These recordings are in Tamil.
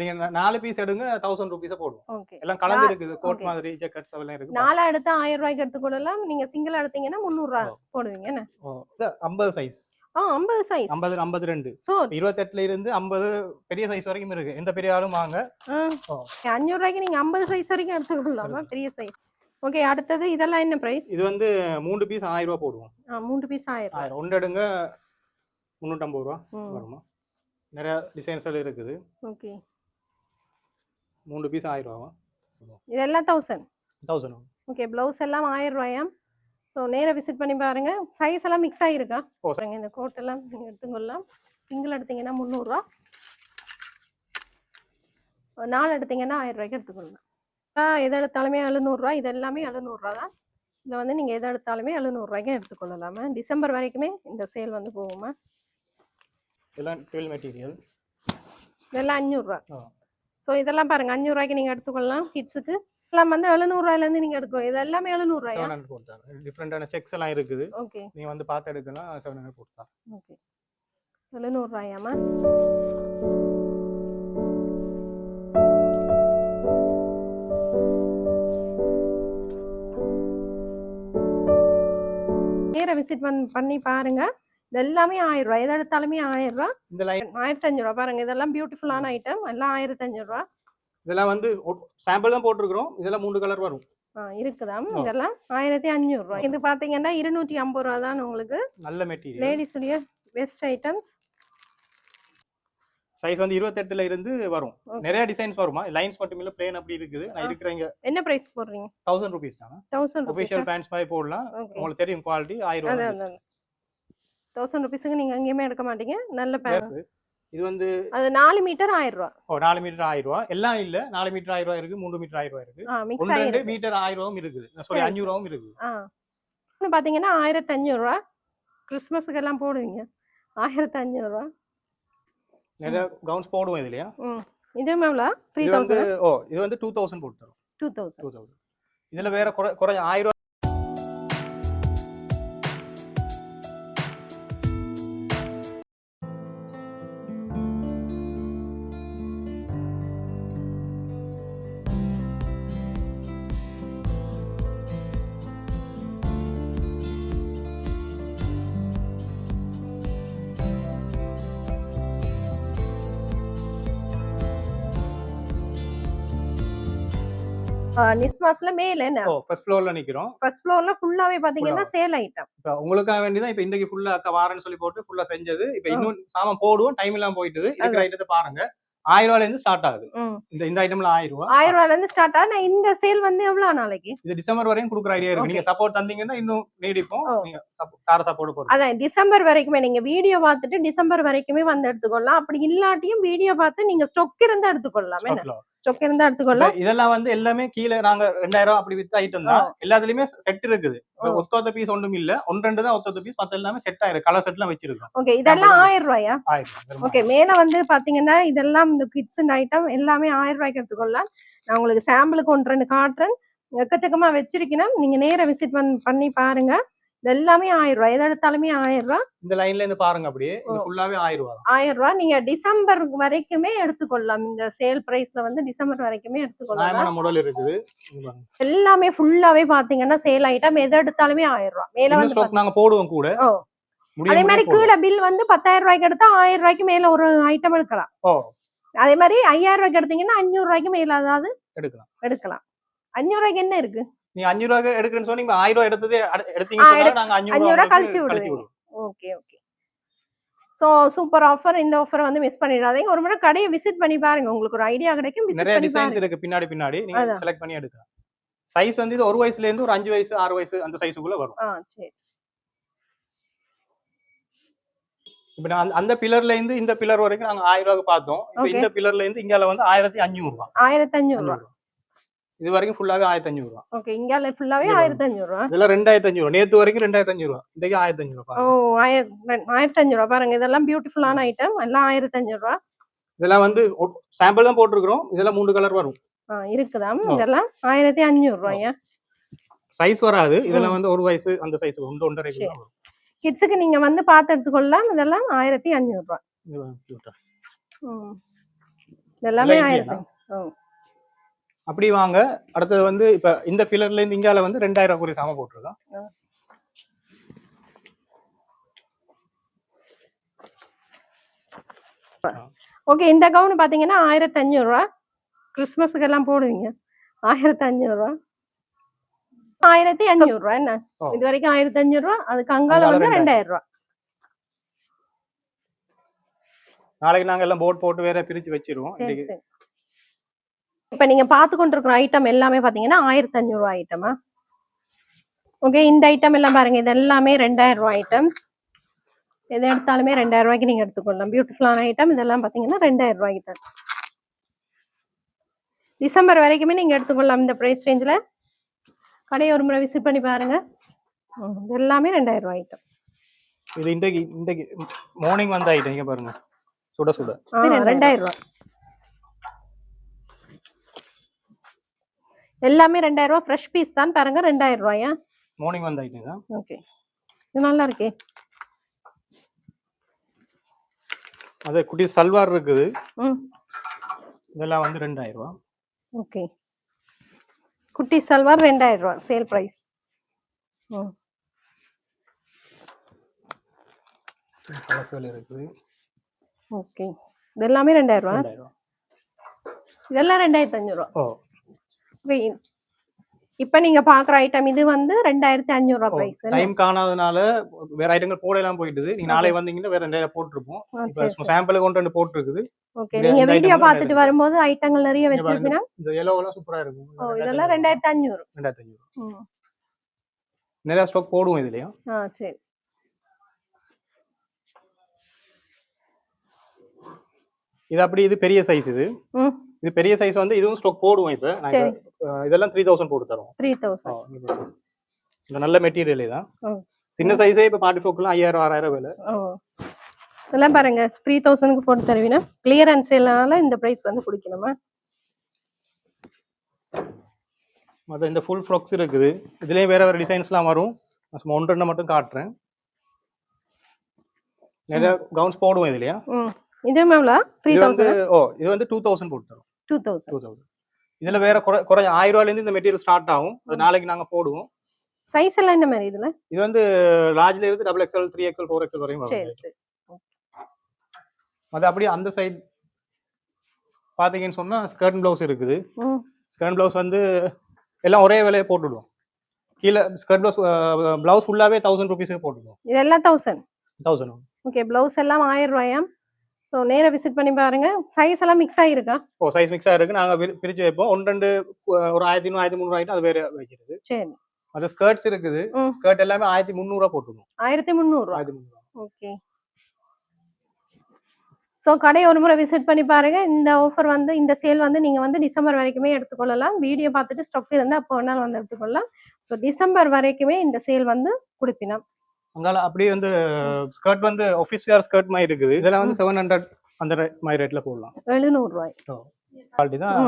நீங்க நாலு பீஸ் எடுங்க தௌசண்ட் ருபீஸா போடுவோம். எல்லாம் கலந்து இருக்குது கோட். மாதிரி ஜாக்கெட்ஸ் எல்லாம் இருக்கு நாலா எடுத்தா ஆயிரம் ரூபாய்க்கு எடுத்துக்கொள்ளலாம் நீங்க சிங்கிள் எடுத்தீங்கன்னா முந்நூறு ரூபா. போடுவீங்க ஐம்பது சைஸ் ஆ ஐம்பது சைஸ் ஐம்பது ஐம்பது ரெண்டு இருபத்தெட்டுல இருந்து ஐம்பது பெரிய சைஸ் வரைக்கும் இருக்கு. எந்த பெரிய ஆளும் வாங்க. அஞ்சூறு ரூபாய்க்கு நீங்க ஐம்பது சைஸ் வரைக்கும் எடுத்துக்கொள்ளலாமா பெரிய சைஸ் ஓகே அடுத்தது இதெல்லாம் என்ன பிரைஸ் இது வந்து மூணு பீஸ் ஆயிரம் ரூபாய் போடுவோம். மூன்று பீஸ் ஆயிரம் ரூபாய். ஆயிரம். ஒன்று எடுங்க முந்நூற்றம்பது ரூபா வருமா? நிறைய டிசைன்ஸ் எல்லாம் இருக்குது. ஓகே மூணு பீஸ் ஆயிரம் ரூபாவா இதெல்லாம் தௌசண்ட் தௌசண்ட் ஓகே ப்ளவுஸ் எல்லாம் ஆயிரம் ரூபாயாம் ஸோ நேரா விசிட் பண்ணி பாருங்க. சைஸ் எல்லாம் மிக்ஸ் ஆகிருக்கா பாருங்க இந்த கோட் எல்லாம் நீங்கள் எடுத்துக்கொள்ளலாம் சிங்கிள் எடுத்தீங்கன்னா முந்நூறுரூவா நாலு எடுத்தீங்கன்னா ஆயிரம் ரூபாய்க்கு எடுத்துக்கொள்ளலாம். ஆ, எது எடுத்தாலுமே எழுநூறுரூவா இது எல்லாமே எழுநூறுரூவா தான். இதில் வந்து நீங்கள் எது எடுத்தாலுமே எழுநூறுரூவாய்க்கு எடுத்துக்கொள்ளலாமா டிசம்பர் வரைக்குமே இந்த சேல் வந்து போகுமா? இதெல்லாம் மெட்டீரியல் இதெல்லாம் அஞ்சூறுரூவா. ஸோ இதெல்லாம் பாருங்க. அஞ்சூறுரூவாய்க்கு நீங்கள் எடுத்துக்கொள்ளலாம் கிட்ஸுக்கு எல்லாம் வந்து எழுநூறுவாயிலேருந்து நீங்கள் எடுக்கும் இது எல்லாமே எழுநூறுவாயா? செவன் ஹண்ட்ரட் டிஃப்ரெண்டான செக்ஸ் எல்லாம் இருக்குது. ஓகே நீங்க வந்து பார்த்து எடுக்கலாம் செவன் ஹண்ட்ரட் போட்டா ஓகே எழுநூறுவாயாமா நேர விசிட் பண்ணி பாருங்க. இது எல்லாமே ஆயிரம் ரூபாய். எதை எடுத்தாலுமே ஆயிரம் ரூபாய். இந்த ஆயிரத்தி அஞ்சு ரூபா பாருங்க. இதெல்லாம் பியூட்டிஃபுல்லான ஐட்டம் எல்லாம் ஆயிரத்தி அஞ்சு ரூபா இதெல்லாம் வந்து சாம்பிள் தான் போட்டிருக்கிறோம். இதெல்லாம் மூணு கலர் வரும். இருக்குதாம் ஆ. இதெல்லாம் ஆயிரத்தி அஞ்சூறு ரூபாய். இது பாத்தீங்கன்னா இருநூற்றி ஐம்பது ரூபா தான் உங்களுக்கு. நல்ல மெட்டீரியல் லேடிஸுடைய பெஸ்ட் ஐட்டம்ஸ் சைஸ் வந்து இருபத்தெட்டுல இருந்து வரும். நிறைய டிசைன்ஸ் வருமா? லைன்ஸ் மட்டும் இல்ல பிளேன் அப்படி இருக்குது. நான். இருக்கிறீங்க என்ன பிரைஸ் போடுறீங்க? தௌசண்ட் ருபீஸ் தானே? தௌசண்ட் ஒபிஷியல் பேண்ட்ஸ் மாதிரி போடலாம். உங்களுக்கு தெரியும் குவாலிட்டி ஆயிரம் ரூபாய் தௌசண்ட் ருபீஸுக்கு நீங்க எங்கேயுமே எடுக்க மாட்டீங்க. நல்ல பேர். இது வந்து அது நாலு மீட்டர் ஆயிரம் ரூபா ஓ, நாலு மீட்டர் ஆயிரம் ரூபாய் எல்லாம் இல்ல. நாலு மீட்டர் ஆயிரம் ரூபாய் இருக்கு மூணு மீட்டர் ஆயிரம் ரூபாய் இருக்கு ஒன்று ரெண்டு மீட்டர் ஆயிரம் ரூபாயும் இருக்குது சாரி அஞ்சூறு ரூபாயும் இருக்குது. பாத்தீங்கன்னா ஆயிரத்தி அஞ்சூறு ரூபா கிறிஸ்மஸுக்கு எல்லாம் போடுவீங்க. ஆயிரத்தி அஞ்சூறு ரூபா நிறைய கவுன்ஸ் போடுவோம் இதுலயா? இது எவ்வளோ? த்ரீ தௌசண்ட் ஓ இது வந்து டூ தௌசண்ட் போட்டு தரும். டூ தௌசண்ட் டூ தௌசண்ட் இதுல வேற குறை குறை ஆயிரம் நிஸ்மாஸ்ல மேல ஓ ஃபர்ஸ்ட் ஃப்ளோர்ல நிக்கிறோம். ஃபர்ஸ்ட் ஃப்ளோர்ல ஃபுல்லாவே பாத்தீங்கன்னா சேல் ஐட்டம் இப்ப உங்களுக்காக வேண்டிதான் இப்ப இன்னைக்கு ஃபுல்லா அக்கா வாரேன்னு சொல்லி போட்டு ஃபுல்லா செஞ்சது. இப்ப இன்னும் சாமான் போடுவோம் டைம் எல்லாம் போயிட்டுது. இருக்கிற ஐட்டத்தை பாருங்க. ஆயிரம் ரூபாயில இருந்து ஸ்டார்ட் ஆகுது. இந்த இந்த ஐட்டம்ல ஆயிரம் ரூபாய் ஆயிரம் ரூபாயில இருந்து ஸ்டார்ட் ஆகுது. இந்த சேல் வந்து எவ்வளவு நாளைக்கு? இது டிசம்பர் வரையும் கொடுக்குற ஐடியா இருக்கு. நீங்க சப்போர்ட் தந்தீங்கன்னா இன்னும் நீடிப்போம். நீங்க கார சப்போர்ட் போடுங்க. அதான் டிசம்பர் வரைக்குமே நீங்க வீடியோ பார்த்துட்டு டிசம்பர் வரைக்குமே வந்து எடுத்துக்கொள்ளலாம். அப்படி இல்லாட்டியும் வீடியோ பார்த்து நீங்க ஸ்டொக் இருந்தா எடுத்துக்கொள்ளலாம். ஸ்டொக் இருந்தா எடுத்துக்கொள்ளலாம் இப்ப இதெல்லாம் வந்து எல்லாமே கீழே நாங்க ரெண்டாயிரம் அப்படி வித்த ஐட்டம் தான். எல்லாத்துலயுமே செட் இருக்குது. ஒத்தொத்த பீஸ் ஒன்றும் இல்ல. ஒன்று ரெண்டு தான் ஒத்தொத்த பீஸ் மத்த எல்லாமே செட் ஆயிரும். கலர் செட் எல்லாம் வச்சிருக்கோம். ஓகே இதெல்லாம். ஆயிரம் ரூபாயா? ஓகே மேல வந்து பாத்தீங்கன்னா இதெல்லாம் இந்த கிட்ஸ் ஐட்டம் எல்லாமே ஆயிரம் ரூபாய்க்கு எடுத்துக்கொள்ளலாம் நான் உங்களுக்கு சாம்பிளுக்கு ஒன்று ரெண்டு காட்டுறேன். எக்கச்சக்கமா வச்சிருக்கேன். நீங்க நேர விசிட் பண்ணி பாருங்க. எல்லாமே ஆயிரம் ரூபாய். எதை எடுத்தாலுமே ஆயிரம் ரூபாய். இந்த லைன்ல இருந்து பாருங்க அப்படியே. ஃபுல்லாவே ஆயிரம் ரூபாய் ஆயிரம் ரூபாய். நீங்க டிசம்பர் வரைக்குமே எடுத்துக்கொள்ளலாம். இந்த சேல் பிரைஸ்ல வந்து டிசம்பர் வரைக்குமே எடுத்துக்கொள்ளலாம். மாடல் இருக்குது. எல்லாமே ஃபுல்லாவே பாத்தீங்கன்னா சேல் ஐட்டம் எதை எடுத்தாலுமே ஆயிரம் ரூபாய். மேல வந்து நாங்க போடுவோம் கூட. அதே மாதிரி. கீழே பில் வந்து பத்தாயிரம் ரூபாய்க்கு எடுத்தா ஆயிரம் ரூபாய்க்கு மேல ஒரு ஐட்டம் எடுக்கலாம். அதே மாதிரி ஐயாயிரம் ரூபாய்க்கு எடுத்தீங்கன்னா அஞ்சூறு ரூபாய்க்கு மேல அதாவது எடுக்கலாம். எடுக்கலாம். அஞ்சூறு ரூபாய்க்கு என்ன இருக்கு? நீங்க அஞ்சு ரூபாய்க்கு எடுக்கிறேன்னு சொன்னீங்க ஆயிரம் ரூபாய் எடுத்ததே அட- எடுத்தீங்க ஆ, சொன்னா எடு- நாங்க ரூபாய் ரூபாய் கழிச்சு. விடுவோம் okay okay. So super offer இந்த ஆஃபர் வந்து மிஸ் பண்ணிடாதீங்க. ஒரு முறை கடையை விசிட் பண்ணி பாருங்க. உங்களுக்கு ஒரு ஐடியா கிடைக்கும் நிறைய டிசைன்ஸ் இருக்கு. பின்னாடி பின்னாடி. நீங்க. செலக்ட் பண்ணி எடுக்கலாம். சைஸ் வந்து இது ஒரு வயசுல இருந்து ஒரு அஞ்சு வயசு ஆறு வயசு அந்த சைஸுக்குள்ள வரும். ஆ சரி. இப்ப நான் அந்த- பில்லர்ல இருந்து இந்த பில்லர் வரைக்கும் நாங்க ஆயிரம் ரூபாய்க்கு பார்த்தோம். இப்ப. இந்த பில்லர்ல இருந்து இங்கால வந்து ஆயிரத்தி அஞ்சூறு ரூபாய் ஆயிரத்தி அஞ்சூறு ரூபா. இது வரைக்கும் ஃபுல்லாவே ஆயிரத்தி அஞ்சூறு ரூபாய் ஓகே இங்கால ஃபுல்லாவே இங்க ஆயிரத்தி அஞ்சூறு ரூபா இதெல்லாம் ரெண்டாயிரத்தி அஞ்சூறு நேத்து வரைக்கும் ரெண்டாயிரத்தி அஞ்சூறு ரூபாய் இன்றைக்கு ஆயிரத்தி அஞ்சூறு ஓ ரூபாய் ஆயிரத்தி அஞ்சூறு ரூபா பாருங்க. இதெல்லாம் பியூட்டிஃபுல்லான ஐட்டம் எல்லாம் ஆயிரத்தி அஞ்சூறு ரூபா இதெல்லாம் வந்து சாம்பிள் தான் போட்டிருக்கிறோம். இதெல்லாம் மூணு கலர் வரும். ஓ. இதெல்லாம் ஆயிரத்தி அஞ்சூறு ரூபாயா சைஸ் வராது. இதெல்லாம் வந்து ஒரு வயசு அந்த சைஸ் ஒன்று ஒன்றரை சரி. வரும். கிட்ஸுக்கு நீங்க வந்து பார்த்து எடுத்துக்கொள்ளலாம். இதெல்லாம் ஆயிரத்தி அஞ்சூறு ரூபா இது cute ஆ. ம். இது எல்லாமே எல்லாம் ஆயிரத்தி இந்தியனா? அப்படி வாங்க. அடுத்தது வந்து இப்ப இந்த பில்லர்ல இருந்து இங்கால வந்து ரெண்டாயிரம் ரூபாய் சாம போட்டிருக்கோம் ஓகே இந்த கவுன் பாத்தீங்கன்னா ஆயிரத்தி அஞ்சூறு ரூபா. கிறிஸ்மஸுக்கு எல்லாம் போடுவீங்க. ஆயிரத்தி அஞ்சூறு ரூபா. ஆயிரத்தி அஞ்சூறு ரூபா என்ன. இது வரைக்கும் ஆயிரத்தி அஞ்சூறு ரூபா அதுக்கு அங்கால வந்து ரெண்டாயிரம். ரூபா. நாளைக்கு நாங்க எல்லாம் போட் போட்டு வேற பிரிச்சு வச்சிருவோம். இப்ப நீங்க பார்த்து கொண்டிருக்கிற ஐட்டம் எல்லாமே பாத்தீங்கன்னா ஆயிரத்தி அஞ்சூறு ரூபா ஐட்டமா ஓகே இந்த ஐட்டம் எல்லாம் பாருங்க இது எல்லாமே ரெண்டாயிரம் ரூபாய் ஐட்டம்ஸ் எது எடுத்தாலுமே ரெண்டாயிரம் ரூபாய்க்கு நீங்க எடுத்துக்கொள்ளலாம். பியூட்டிஃபுல்லான ஐட்டம் இதெல்லாம் பாத்தீங்கன்னா ரெண்டாயிரம் ரூபாய்க்கு தான் டிசம்பர் வரைக்குமே நீங்க எடுத்துக்கொள்ளலாம் இந்த பிரைஸ் ரேஞ்சில் கடையை ஒரு முறை விசிட் பண்ணி பாருங்க. இது எல்லாமே ரெண்டாயிரம் ரூபாய் ஐட்டம் இது இன்றைக்கு இன்றைக்கு மார்னிங் வந்து இங்க பாருங்க. சுட சுட. ரெண்டாயிரம் ரூபாய். எல்லாமே ரெண்டாயிரம் ரூபாய் ஃப்ரெஷ் பீஸ் தான். பாருங்க ரெண்டாயிரம் ரூபாயா? மார்னிங் வந்து ஆயிட்டுங்க ஓகே இது நல்லா இருக்கே. அது குட்டி சல்வார் இருக்குது. ம். இதெல்லாம் வந்து ரெண்டாயிரம் ரூபாய் ஓகே குட்டி சல்வார் ரெண்டாயிரம் ரூபா சேல் ப்ரைஸ் ம். இருக்குது. ஓகே இது எல்லாமே ரெண்டாயிரம் ரூபா? இதெல்லாம் ரெண்டாயிரத்தி அஞ்சூறு ரூபா. ஓ. இப்போ நீங்க பாக்குற ஐட்டம் இது வந்து ரெண்டாயிரத்தி அஞ்சூறு ரூபா ப்ரைஸ் டைம் காணாதனால வேற ஐட்டங்கள் போடலாம் போயிட்டுது. நீங்க நாளை வந்தீங்கன்னா வேற ரெண்டாயிரம் போட்டிருப்போம். இப்போ சாம்பிள் கொண்டு வந்து போட்டிருக்குது. ஓகே நீங்க வீடியோ பார்த்துட்டு எல்லாம் வரும்போது ஐட்டங்கள் நிறைய இங்க பாருங்க. வச்சிருப்பீங்க இந்த எல்லோ எல்லாம் சூப்பரா இருக்கும். ஓ இதெல்லாம் ரெண்டாயிரத்தி அஞ்சூறு ரெண்டாயிரத்தி அஞ்சூறு நிறைய ஸ்டாக் போடுவோம் இதுலயும். ஆ சரி. இது அப்படி இது பெரிய சைஸ் இது. இது பெரிய சைஸ் வந்து இதுவும் ஸ்டாக் போடுவோம் இப்ப. இதெல்லாம் த்ரீ தௌசண்ட் போட்டு தரோம் த்ரீ தௌசண்ட். இந்த நல்ல மெட்டீரியலே தான். சின்ன சைஸே இப்ப பார்ட்டி ஃபோக்கெல்லாம் ஐயாயிரம் ஆறாயிரம் விலை. இதெல்லாம் பாருங்க த்ரீ தௌசண்ட்க்கு போட்டு தருவீங்க கிளியரன்ஸ் சேல்னால இந்த பிரைஸ் வந்து பிடிக்கணுமா மற்ற இந்த ஃபுல் ஃப்ராக்ஸ் இருக்குது. இதுலயும் வேற வேற டிசைன்ஸ்லாம் வரும். நான் ஒன்று மட்டும் காட்டுறேன். நிறைய கவுன்ஸ் போடுவோம் இதுலயா? ம். இது எவ்வளோ த்ரீ தௌசண்ட் ஓ இது வந்து டூ தௌசண்ட் போட்டு தரோம். டூ தௌசண்ட் டூ தௌசண்ட் இதுல வேற குறை குறை ஆயிரம் ரூபாயிலேருந்து இந்த மெட்டீரியல் ஸ்டார்ட் ஆகும். அது நாளைக்கு நாங்க போடுவோம். சைஸ் எல்லாம் என்ன மாதிரி இதுல? இது வந்து லார்ஜ்ல இருந்து double XL three XL four XL வரையும் வரும். அது அப்படியே அந்த சைடு பாத்தீங்கன்னு சொன்னா ஸ்கர்ட் பிளவுஸ் இருக்குது. ஸ்கர்ட் பிளவுஸ் வந்து எல்லாம் ஒரே விலையை போட்டுடுவோம். கீழே ஸ்கர்ட் பிளவுஸ் பிளவுஸ் ஃபுல்லாவே தௌசண்ட் ருபீஸுக்கு போட்டுடுவோம். இதெல்லாம் தௌசண்ட் தௌசண்ட் ஓகே ப்ளவுஸ் எல்லாம் ஆயிரம் ரூபாயா? ஸோ நேரா விசிட் பண்ணி பாருங்க. சைஸ் எல்லாம் மிக்ஸ் ஆகிருக்கா ஓ சைஸ் மிக்ஸ் ஆயிருக்கு நாங்க பிரி- பிரிச்சு வைப்போம். ஒன்று ரெண்டு ஒரு ஆயிரத்தி ஆயிரத்தி முந்நூறு ஆயிட்டு அது வேற வைக்கிறது. சரி. அது ஸ்கர்ட்ஸ் இருக்குது. ஸ்கர்ட் எல்லாமே ஆயிரத்தி முந்நூறுவா போட்டுடுவோம் ஆயிரத்தி முந்நூறுரூவா ஆயிரத்தி முந்நூறுவா ஓகே ஸோ கடை ஒரு முறை விசிட் பண்ணி பாருங்க. இந்த ஆஃபர் வந்து இந்த சேல் வந்து நீங்க வந்து டிசம்பர் வரைக்குமே எடுத்துக்கொள்ளலாம். வீடியோ பார்த்துட்டு ஸ்டாக் இருந்தால் அப்போ வேணாலும் வந்து எடுத்துக்கொள்ளலாம். ஸோ டிசம்பர் வரைக்குமே இந்த சேல் வந்து கொடுப்பினோம். அங்கால அப்படியே வந்து ஸ்கர்ட் வந்து ஆஃபீஸ் வேர் ஸ்கர்ட் மாதிரி இருக்குது. இதெல்லாம் வந்து செவன் ஹண்ட்ரட் அந்த மாதிரி ரேட்ல போடலாம். எழுநூறுவாய். குவாலிட்டி தான்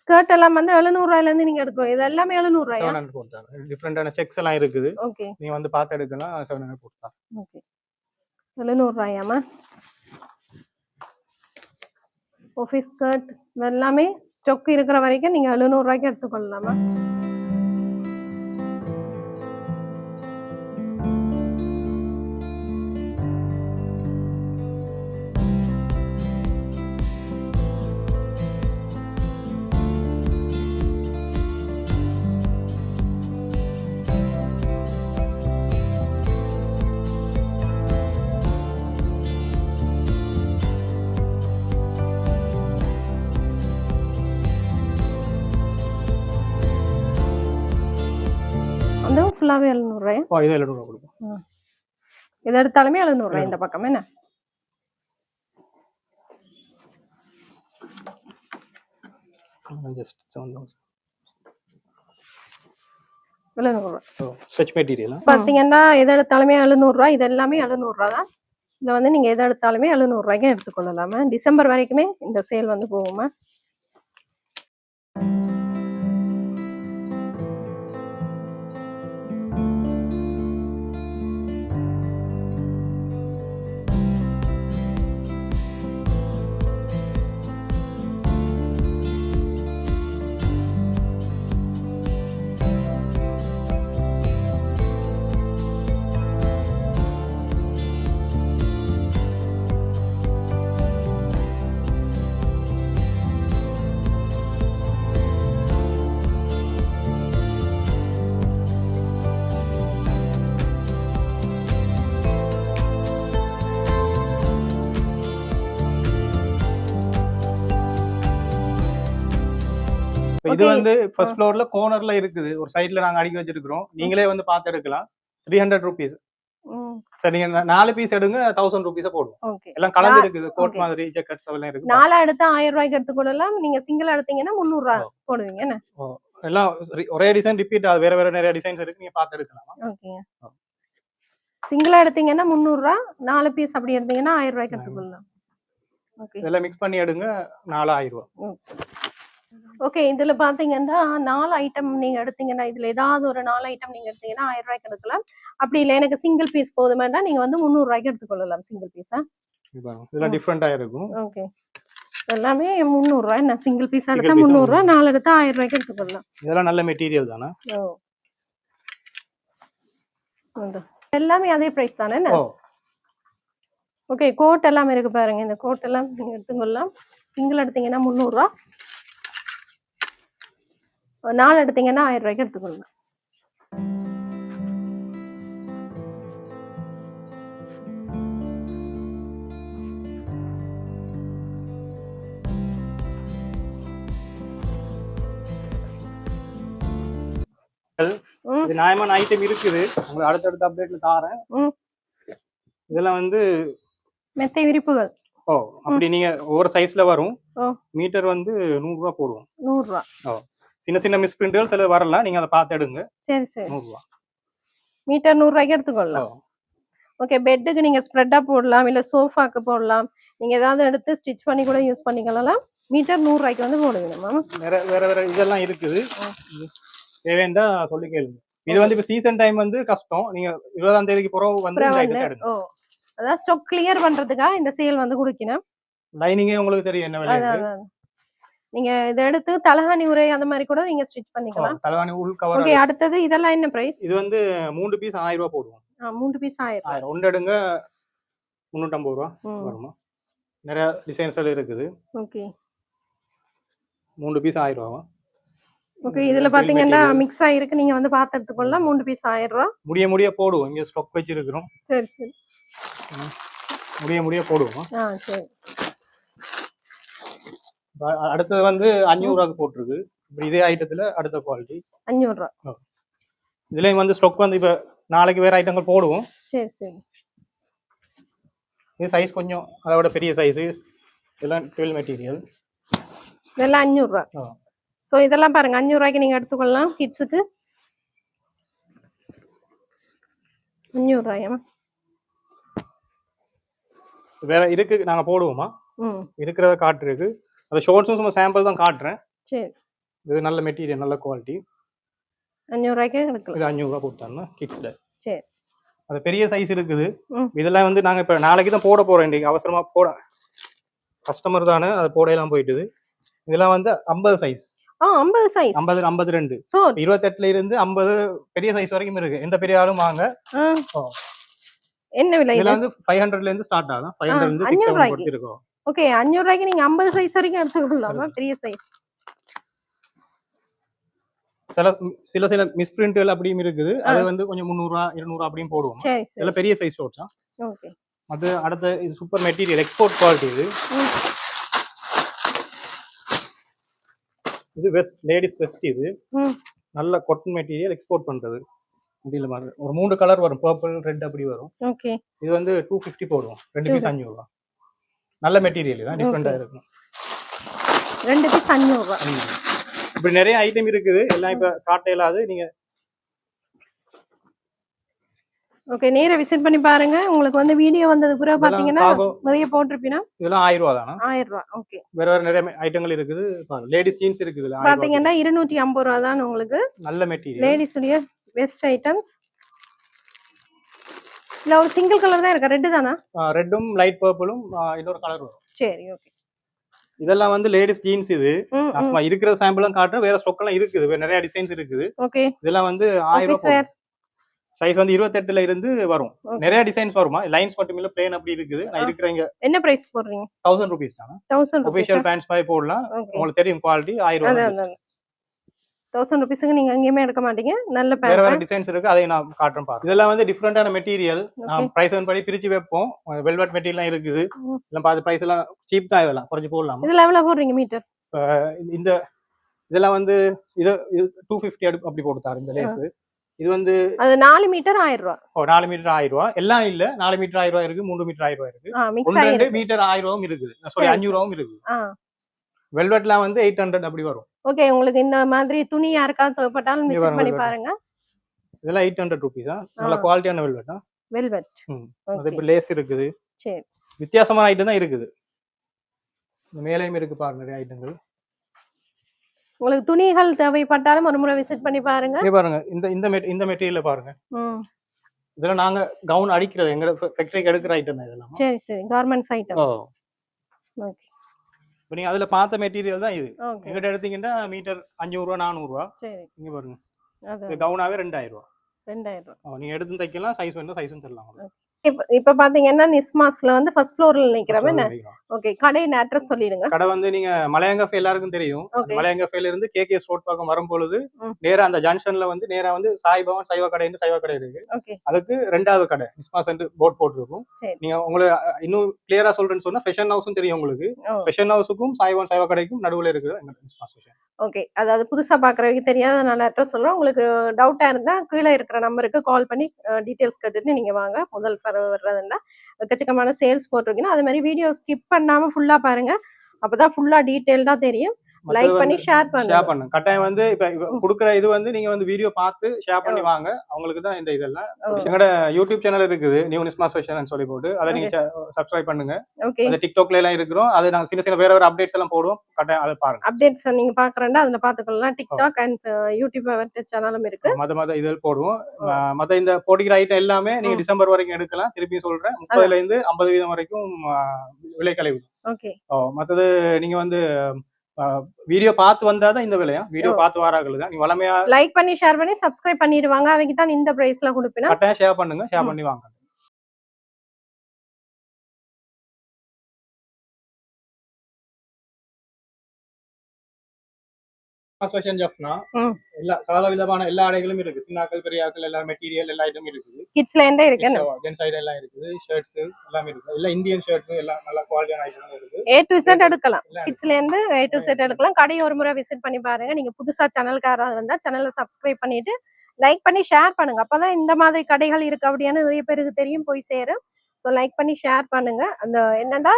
ஸ்கர்ட் எல்லாம் வந்து எழுநூறுவாயிலேருந்து நீங்க எடுக்கணும். இது எல்லாமே எழுநூறுவாயா? செவன் ஹண்ட்ரட் போட்டாங்க டிஃப்ரெண்டான செக்ஸ் எல்லாம் இருக்குது. ஓகே. நீங்க வந்து பார்த்து எடுக்கலாம் செவன் ஹண்ட்ரட் போட்டா ஓகே. எழுநூறுவாயாம்மா? ஆஃபீஸ் ஸ்கர்ட் எல்லாமே ஸ்டாக் இருக்கிற வரைக்கும் நீங்கள் எழுநூறுவாய்க்கு எடுத்துக்கொள்ளலாமா ஃபுல்லாகவே எழுநூறுவாயா இது எழுநூறுவா கொடுக்கும் எது எடுத்தாலுமே எழுநூறுவாய் இந்த பக்கம் என்ன? ஜஸ்ட் செவன் தௌசண்ட் எழுநூறுவா. ஸ்ட்ரெச் மெட்டீரியல் பார்த்தீங்கன்னா எது எடுத்தாலுமே எழுநூறுவா இது எல்லாமே எழுநூறுவா தான். இதில் வந்து நீங்கள் எது எடுத்தாலுமே எழுநூறுவாய்க்கு எடுத்துக்கொள்ளலாமா? டிசம்பர் வரைக்குமே இந்த சேல் வந்து போகுமா? இது. வந்து ஃபர்ஸ்ட் ஃப்ளோர்ல கோர்னர்ல இருக்குது. ஒரு சைடுல நாங்க அடுக்கி வச்சிருக்கிறோம். நீங்களே வந்து பார்த்து எடுக்கலாம். த்ரீ ஹண்ட்ரட் ருபீஸ் சரி நீங்க நாலு பீஸ் எடுங்க தௌசண்ட் ருபீஸ் போடுவோம். ஓகே எல்லாம் கலந்து இருக்குது. கோட். மாதிரி ஜக்கெட்ஸ் எல்லாம் இருக்கு நாலா எடுத்து ஆயிரம் ரூபாய்க்கு எடுத்துக்கொள்ளலாம் நீங்க சிங்கிள் எடுத்தீங்கன்னா முந்நூறு ரூபாய் போடுவீங்க. என்ன? எல்லாம் ஒரே டிசைன் ரிப்பீட் ஆகுது. வேற வேற நிறைய டிசைன்ஸ் இருக்கு. நீங்க பார்த்து எடுக்கலாம். ஓகேங்க சிங்கிளா எடுத்தீங்கன்னா முந்நூறு ரூபாய் நாலு பீஸ் அப்படி எடுத்தீங்கன்னா ஆயிரம் ரூபாய்க்கு எடுத்துக்கொள்ளலாம் ஓகே இதெல்லாம் மிக்ஸ் பண்ணி எடுங்க. நாலாயிரம் ரூபாய் ஓகே இதுல பாத்தீங்கன்னா நாலு ஐட்டம் நீங்க எடுத்தீங்கன்னா இதுல ஏதாவது ஒரு நாலு ஐட்டம் நீங்க எடுத்தீங்கன்னா ஆயிரம் ரூபாய்க்கு எடுக்கலாம். அப்படி இல்லை எனக்கு சிங்கிள் பீஸ் போதுமேண்டா நீங்க வந்து முந்நூறு ரூபாய்க்கு எடுத்துக்கொள்ளலாம் சிங்கிள் பீஸா. இதெல்லாம் டிஃப்ரெண்டா இருக்கும். ஓகே எல்லாமே முந்நூறு ரூபாய் என்ன சிங்கிள் பீஸ் எடுத்தா முந்நூறு ரூபாய் நாலு எடுத்தா ஆயிரம் ரூபாய்க்கு எடுத்துக்கொள்ளலாம். இதெல்லாம் நல்ல மெட்டீரியல் தானே? ஓ. எல்லாமே அதே பிரைஸ் தானே ஓகே கோட் எல்லாம் இருக்கு பாருங்க இந்த கோட் எல்லாம் நீங்க எடுத்துக்கொள்ளலாம். சிங்கிள் எடுத்தீங்கன்னா முந்நூறுரூவா நாலு எடுத்தீங்கன்னா ஆயிரம் ரூபாய்க்கு எடுத்துக்கொள்ளலாம் ம். இது நியாயமான ஐட்டம் இருக்குது. உங்களுக்கு அடுத்தடுத்த அப்டேட்ல தாரேன். இதெல்லாம் வந்து மெத்தை விரிப்புகள். ஓ அப்படி நீங்க ஒவ்வொரு சைஸ்ல வரும். ஓ. மீட்டர் வந்து நூறு ரூபா போடுவோம். நூறுரூவா சின்ன சின்ன மிஸ் பிரிண்டுகள் சில வரலாம் நீங்க அதை பார்த்து எடுங்க. சரி சரி. நூறு ரூபா. மீட்டர் நூறுரூவாய்க்கு எடுத்துக்கொள்ளலாம். ஓகே பெட்டுக்கு நீங்க ஸ்ப்ரெட்டா போடலாம் இல்ல சோஃபாக்கு போடலாம். நீங்க ஏதாவது எடுத்து ஸ்டிச் பண்ணி கூட யூஸ் பண்ணிக்கலாம் மீட்டர் நூறுரூவாய்க்கு வந்து போடுவீங்க மேம் வேற வேற வேற இதெல்லாம் இருக்குது. தேவையா சொல்லி கேளுங்க. இது வந்து இப்ப சீசன் டைம் வந்து கஷ்டம். நீங்க இருபதாம் தேதிக்கு பிறகு வந்து ஓ. அதான் ஸ்டாக் கிளியர் பண்றதுக்காக இந்த சேல் வந்து கொடுக்கணும்? லைனிங்கே உங்களுக்கு தெரியும் என்ன விலை நீங்க இதை எடுத்து தலகாணி உரை அந்த மாதிரி கூட நீங்க ஸ்டிச் பண்ணிக்கலாம். தலைவாணி உள் கவர் ஓகே அடுத்தது இதெல்லாம் என்ன பிரைஸ் இது வந்து மூணு பீஸ் ஆயிரம் ரூபா போடுவோம். மூணு பீஸ் ஆயிரம் ஆயிரம். ஒன்று எடுங்க முந்நூற்றம்பது ரூபா வருமா? நிறைய டிசைன்ஸ் எல்லாம் இருக்குது. ஓகே. மூணு பீஸ் ஆயிரம் ரூபா ஓகே இதுல பாத்தீங்கன்னா மிக்ஸ் ஆயிருக்கு. நீங்க வந்து பார்த்து எடுத்துக்கொள்ளலாம் மூணு பீஸ் ஆயிரம் ரூபா. முடிய முடிய போடுவோம். இங்க ஸ்டாக் வச்சிருக்கிறோம். சரி சரி. முடிய முடிய போடுவோம்? ஆ சரி. அடுத்தது வந்து அஞ்சூறு ரூபாய்க்கு போட்டிருக்கு. இதே ஐட்டத்துல அடுத்த குவாலிட்டி அஞ்சூறு ரூபா. இதுலயும் வந்து ஸ்டாக் வந்து இப்ப நாளைக்கு வேற ஐட்டங்கள் போடுவோம். சரி சரி. இது சைஸ் கொஞ்சம் அதை விட பெரிய சைஸ் இதெல்லாம் டுவெல் மெட்டீரியல் இதெல்லாம் அஞ்சூறு ரூபா. ஆ. ஸோ இதெல்லாம் பாருங்க அஞ்சூறு ரூபாய்க்கு நீங்க எடுத்துக்கொள்ளலாம் கிட்ஸுக்கு அஞ்சூறு ரூபாயா? வேற இருக்கு நாங்க போடுவோமா? ம். இருக்கிறத காட்டுருக்கு அந்த ஷோர்ட்ஸும் சும்மா சாம்பிள் தான் காட்டுறேன். சரி. இது நல்ல மெட்டீரியல் நல்ல குவாலிட்டி அஞ்சூறு ரூபாய்க்கு எடுக்கலாம். இது அஞ்சூறுரூவா கொடுத்தாருன்னா கிட்ஸில் சரி. அது பெரிய சைஸ் இருக்குது. இதெல்லாம் வந்து நாங்க இப்ப நாளைக்கு தான் போட போறோம் இன்னைக்கு. அவசரமா போட. கஸ்டமர் தானே அது போடையெல்லாம் போயிட்டுது. இதெல்லாம் வந்து ஐம்பது சைஸ் ஆ ஐம்பது சைஸ் ஐம்பது ஐம்பது ரெண்டு இருபத்தெட்டுல இருந்து ஐம்பது பெரிய சைஸ் வரைக்கும் இருக்கு. எந்த பெரிய ஆளும் வாங்க. என்ன விலை இதுல இது? வந்து ஃபைவ் ஹண்ட்ரட்ல இருந்து ஸ்டார்ட் ஆகும். ஃபைவ் ஆ, ஹண்ட்ரட்ல இருந்து சிக்ஸ் ரூபாய்க்கு. கொடுத்துருக்கோம் ஓகே அஞ்சூறு ரூபாய்க்கு நீங்க ஐம்பது சைஸ் வரைக்கும் எடுத்துக்கொள்ளலாமா? பெரிய சைஸ் சில சில சில மிஸ்பிரிண்ட்கள் அப்படியும் இருக்குது. அது வந்து கொஞ்சம் முந்நூறுரூவா இருநூறு அப்படியும் போடுவோம். இதெல்லாம் பெரிய சைஸ் ஷோட்ஸ் ஓகே. அது அடுத்த இது சூப்பர் மெட்டீரியல் எக்ஸ்போர்ட் குவாலிட்டி இது. இது வெஸ்ட் லேடிஸ் வெஸ்ட் இது. நல்ல கொட்டன் மெட்டீரியல் எக்ஸ்போர்ட் பண்றது. முடியல மாதிரி. ஒரு மூணு கலர் வரும். பர்பிள் ரெட் அப்படி வரும். ஓகே. இது வந்து டூ ஃபிஃப்டி போடுவோம். ரெண்டு பீஸ் அஞ்சூறு ரூபா நல்ல மெட்டீரியல் தான் டிஃப்ரெண்டா இருக்கும் ரெண்டு பீஸ் அஞ்சூறு ரூபா ம். இப்படி நிறைய ஐட்டம் இருக்குது. எல்லாம் இப்ப காட்ட இயலாது. நீங்க ஓகே நேரா விசிட் பண்ணி பாருங்க. உங்களுக்கு வந்து வீடியோ வந்தது பிறகு பாத்தீங்கன்னா நிறைய போட்டிருப்பீங்கன்னா இதெல்லாம் ஆயிரம் ரூபா தானா? ஆயிரம் ரூபா ஓகே வேற வேற நிறைய ஐட்டங்கள் இருக்குது. லேடிஸ் ஜீன்ஸ் இருக்குது. பாத்தீங்கன்னா இருநூற்றி ஐம்பது ரூபா தான் உங்களுக்கு. நல்ல மெட்டீரியல் லேடிஸுடைய பெஸ்ட் ஐட்டம்ஸ் இல்ல ஒரு சிங்கிள் கலர் தான் இருக்கா? ரெட்டு தானா? ரெட்டும் லைட் பர்பிளும் இன்னொரு கலர் வரும். சரி ஓகே இதெல்லாம் வந்து லேடிஸ் ஜீன்ஸ் இது. ம் நான் சும்மா இருக்கிற சாம்பிளும் காட்டுறேன் வேற ஸ்டொக் எல்லாம் இருக்குது வேற நிறைய டிசைன்ஸ் இருக்குது. ஓகே இதெல்லாம் வந்து ஆயிரம் ஆஃபீஸ் வேர் சைஸ் வந்து இருபத்தெட்டுல இருந்து வரும். நிறைய டிசைன்ஸ் வருமா? லைன்ஸ் மட்டும் இல்ல பிளேன் அப்படி இருக்குது. நான் ஆ. இருக்கிற என்ன பிரைஸ் போடுறீங்க? தௌசண்ட் ருபீஸ் தானே? தௌசண்ட் ருபீஸ் ஒபிஷியல் பேண்ட்ஸ் மாதிரி போடலாம். உங்களுக்கு தெரியும் குவாலிட்டி ஆயிரம் அதான் ரூபாய் அதான். தௌசண்ட் ருபீஸுக்கு நீங்க எங்கேயுமே எடுக்க மாட்டீங்க. நல்ல வேற வேற டிசைன்ஸ் இருக்கு அதை நான் காட்டுறேன் பாருங்க. இதெல்லாம் வந்து டிஃப்ரெண்டான மெட்டீரியல் நான் பிரைஸ் படி பிரிச்சு வைப்போம். வெல்வெட் மெட்டீரியல் இருக்குது. ம். எல்லாம் பார்த்து பிரைஸ் எல்லாம் சீப் தான் இதெல்லாம். குறைஞ்சு போடலாம்? இதுல எவ்வளவு போடுறீங்க மீட்டர் இந்த இதெல்லாம் வந்து இது டூ ஃபிஃப்டி அப்படி போட்டுத்தாரு இந்த லேஸ் இது வந்து அது நாலு மீட்டர் ஆயிரம் ரூபா. ஓ, நாலு மீட்டர் ஆயிரம் ரூபா. எல்லாம் இல்ல. நாலு மீட்டர் ஆயிரம் ரூபா இருக்கு மூணு மீட்டர் ஆயிரம் ரூபா இருக்கு. ஒன்று ரெண்டு மீட்டர் ஆயிரம் ரூபாவும் இருக்குது. சாரி அஞ்சூறு ரூபாவும் இருக்குது. வெல்வெட்லாம் வந்து எயிட் ஹண்ட்ரட் அப்படி வரும். ஓகே உங்களுக்கு இந்த மாதிரி துணி யாருக்காவது தேவைப்பட்டாலும் விசிட் பாருங்க, பண்ணி. பாருங்க. இதெல்லாம் எயிட் ஹண்ட்ரட் ருபீஸா? நல்ல. குவாலிட்டியான வெல்வெட். வெல்வெட். அது இப்போ லேஸ் இருக்குது. சரி. வித்தியாசமான ஐட்டம் தான் இருக்குது. மேலேயும் இருக்கு பாருங்க நிறைய ஐட்டங்கள் உங்களுக்கு துணிகள் தேவைப்பட்டாலும் ஒரு முறை விசிட் பண்ணி பாருங்க. இங்க பாருங்க இந்த இந்த இந்த மெட்டீரியல பாருங்க. இதெல்லாம் நாங்க கவுன் அடிக்கிறது எங்க ஃபேக்டரிக்கு எடுக்கிற ஐட்டம் தான் இதெல்லாம். சரி சரி. Garments item okay. இப்போ நீங்க அதுல பார்த்த மெட்டீரியல் தான் இது. எங்கிட்ட எடுத்தீங்கன்னா மீட்டர் அஞ்சூறு ரூபா நானூறு ரூபா சரி. இங்க பாருங்க. கவுனாவே ரெண்டாயிரம் ரூபா. ரெண்டாயிரம் ரூபா. ஓ, நீங்க எடுத்து தைக்கலாம் சைஸ் வேணும் சைஸும் தரலாம். இப்ப பாத்தீங்கன்னா நிஸ்மாஸ்ல வந்து ஃபர்ஸ்ட் ஃப்ளோர்ல நிக்கிறவன். ஓகே கடையின் அட்ரஸ் சொல்லிடுங்க. கடை வந்து நீங்க மலையங்கஃபே எல்லாருக்கும் தெரியும். மலையங்கஃபேல இருந்து கே கே ரோட் பக்கம் வரும்பொழுது ம். நேரா அந்த ஜங்ஷன்ல வந்து நேரா வந்து சாய் பவன் சைவ கடைன்னு சைவ கடை இருக்கு. அதுக்கு ரெண்டாவது கடை நிஸ்மா சென்டர் போர்ட் போட்டிருக்கும். நீங்க உங்களுக்கு இன்னும் கிளியரா சொல்றேன்னு சொன்னா ஃபெஷன் ஹவுஸும் தெரியும் உங்களுக்கு. ஃபெஷன் ஹவுஸுக்கும் சாய்வன் சைவ கடைக்கும் நடுவுல இருக்குது எங்க நிஸ்மா ஃபெஷன் ஓகே. அதாவது புதுசா பாக்குறவங்க நான் அட்ரஸ் சொல்றோம். உங்களுக்கு டவுட்டா இருந்தா கீழே இருக்கிற நம்பருக்கு கால் பண்ணி டீடைல்ஸ் கேட்டுட்டு நீங்க வாங்க. முதல் தர வர்றதுன்னா எக்கச்சக்கமான சேல்ஸ் போட்டிருக்கீங்கன்னா அது மாதிரி வீடியோ ஸ்கிப் பண்ணாம ஃபுல்லா பாருங்க. அப்பதான் ஃபுல்லா டீட்டெயில்டாக தெரியும். லைக் பண்ணி ஷேர் பண்ணுங்க. ஷேர் பண்ணுங்க கட்டாயம் வந்து இப்ப. கொடுக்குற இது வந்து நீங்க வந்து வீடியோ பார்த்து ஷேர் பண்ணி வாங்க. அவங்களுக்கு தான் இந்த இதெல்லாம். ஓ. எங்களோட யூடியூப் சேனல் இருக்குது. நியூ நிஸ்மா ஃபெஷன் சொல்லி போட்டு அதை நீங்க சப்ஸ்கிரைப் பண்ணுங்க. அது டிக்டாக்ல எல்லாம் இருக்கிறோம். அது நாங்க சின்ன சின்ன வேற வேற அப்டேட்ஸ் எல்லாம் போடுவோம். கட்டாயம் அதை பாருங்க. அப்டேட்ஸ் நீங்க பாக்குறேன்னா அதுல பாத்துக்கலாம் டிக்டாக் அண்ட் யூடியூப் சேனலும் இருக்கு. மத மத இதில் போடுவோம். ம- மத்த இந்த போட்டிக்கிற ஐட்டம் எல்லாமே நீங்க. டிசம்பர் வரைக்கும் எடுக்கலாம். திருப்பி சொல்றேன். முப்பதுல இருந்து ஐம்பது வீதம் வரைக்கும் விலை கழிவு ஓகே மத்தது நீங்க வந்து வீடியோ பார்த்து வந்தாதான் இந்த விலையா? வீடியோ. பார்த்து தான் நீங்க வளமையா லைக் பண்ணி ஷேர் பண்ணி சப்ஸ்கிரைப் பண்ணிடுவாங்க. அவங்க தான் இந்த பிரைஸ்ல கொடுப்பினா? கட்டாயம் ஷேர் பண்ணுங்க. ஷேர். பண்ணி வாங்க. ஃபேஷன் ஜப்னா. எல்லா சகல விதமான எல்லா ஆடைகளும் இருக்கு சின்னாக்கள் பெரியாக்கள் எல்லா மெட்டீரியல் எல்லா ஐட்டமும் இருக்குது. கிட்ஸ்ல இருந்தே இருக்கு ஜென்ஸ் ஐட்டம் எல்லாம் இருக்குது. ஷர்ட்ஸ் எல்லாமே இருக்கு எல்லாம் இந்தியன் ஷர்ட்ஸ் எல்லாம் நல்ல குவாலிட்டியான ஐட்டம் இருக்கு ஏ டு செட் எடுக்கலாம். கிட்ஸ்ல இருந்து ஏ டு செட் எடுக்கலாம். கடையை ஒரு முறை விசிட் பண்ணி பாருங்க. நீங்க புதுசா சேனல்காரா வந்தா சேனலை சப்ஸ்கிரைப் பண்ணிட்டு லைக் பண்ணி ஷேர் பண்ணுங்க. அப்பதான் இந்த மாதிரி கடைகள் இருக்கு அப்படின்னு நிறைய பேருக்கு தெரியும் போய் சேரும். ஸோ லைக் பண்ணி ஷேர் பண்ணுங்க. அந்த என்னன்னா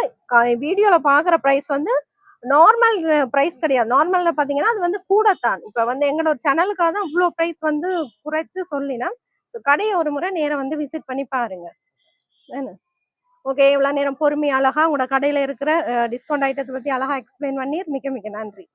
வீடியோல பாக்குற பிரைஸ் வந்து நார்மல் பிரைஸ் uh, கிடையாது. நார்மலில் பாத்தீங்கன்னா அது வந்து கூடத்தான். இப்ப வந்து எங்களோட சேனலுக்காக தான் இவ்வளோ பிரைஸ் வந்து குறைச்சு சொல்லினா ஸோ கடையை ஒரு முறை நேரம் வந்து விசிட் பண்ணி பாருங்க. என்ன? ஓகே இவ்வளோ நேரம் பொறுமை அழகா உங்களோட கடையில இருக்கிற டிஸ்கவுண்ட் ஐட்டத்தை பத்தி அழகா எக்ஸ்பிளைன் பண்ணி மிக மிக நன்றி.